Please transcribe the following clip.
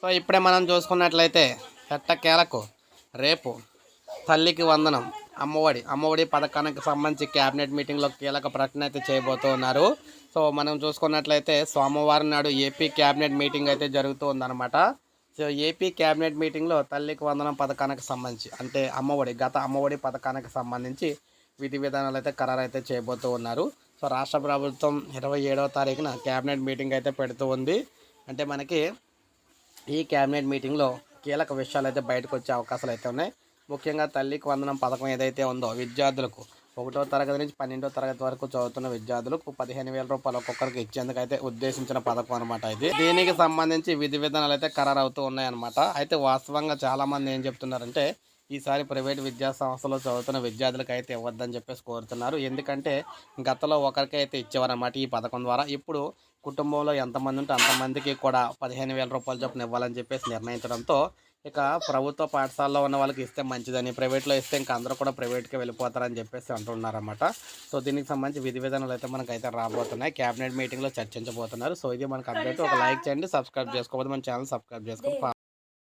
So ఇప్పుడే మనం చూసుకున్నట్లయితే ఎట్టకేలకు రేపు తల్లికి వందనం అమ్మఒడి. అమ్మఒడి పథకానికి సంబంధించి క్యాబినెట్ మీటింగ్లో కీలక ప్రకటన అయితే చేయబోతూ ఉన్నారు. సో మనం చూసుకున్నట్లయితే సోమవారం నాడు ఏపీ క్యాబినెట్ మీటింగ్ అయితే జరుగుతూ ఉందన్నమాట. సో ఏపీ క్యాబినెట్ మీటింగ్లో తల్లికి వందనం పథకానికి సంబంధించి అంటే అమ్మఒడి గత అమ్మఒడి పథకానికి సంబంధించి విధి విధానాలు అయితే ఖరారు అయితే చేయబోతూ ఉన్నారు. సో రాష్ట్ర ప్రభుత్వం ఇరవై ఏడవ తారీఖున క్యాబినెట్ మీటింగ్ అయితే పెడుతూ ఉంది. అంటే మనకి ఈ క్యాబినెట్ మీటింగ్లో కీలక విషయాలు అయితే బయటకు వచ్చే అవకాశాలు అయితే ఉన్నాయి. ముఖ్యంగా తల్లికి వందనం పథకం ఏదైతే ఉందో విద్యార్థులకు ఒకటో తరగతి నుంచి పన్నెండో తరగతి వరకు చదువుతున్న విద్యార్థులకు పదిహేను వేల రూపాయలు ఒక్కొక్కరికి ఇచ్చేందుకు అయితే ఉద్దేశించిన పథకం అనమాట ఇది. దీనికి సంబంధించి విధి విధానాలు అయితే ఖరారు అవుతూ ఉన్నాయన్నమాట. అయితే వాస్తవంగా చాలామంది ఏం చెప్తున్నారంటే ఈసారి ప్రైవేట్ విద్యా సంస్థలో చదువుతున్న విద్యార్థులకు అయితే ఇవ్వద్దని చెప్పేసి కోరుతున్నారు. ఎందుకంటే గతంలో ఒకరికి అయితే ఇచ్చేవారన్నమాట ఈ పథకం ద్వారా. ఇప్పుడు కుటుంబంలో ఎంతమంది ఉంటే అంతమందికి కూడా పదిహేను వేల రూపాయల చొప్పున ఇవ్వాలని చెప్పేసి నిర్ణయించడంతో ఇక ప్రభుత్వ పాఠశాలలో ఉన్న వాళ్ళకి ఇస్తే మంచిదని ప్రైవేట్లో ఇస్తే ఇంకా అందరూ కూడా ప్రైవేట్కి వెళ్ళిపోతారని చెప్పేసి అంటున్నారన్నమాట. సో దీనికి సంబంధించి విధి విధానాలు అయితే మనకు అయితే రాబోతున్నాయి. క్యాబినెట్ మీటింగ్లో చర్చించబోతున్నారు. సో ఇది మనకు అప్డేట్. ఒక లైక్ చేయండి సబ్స్క్రైబ్ చేసుకోవద్దు. మన ఛానల్ సబ్స్క్రైబ్ చేసుకోండి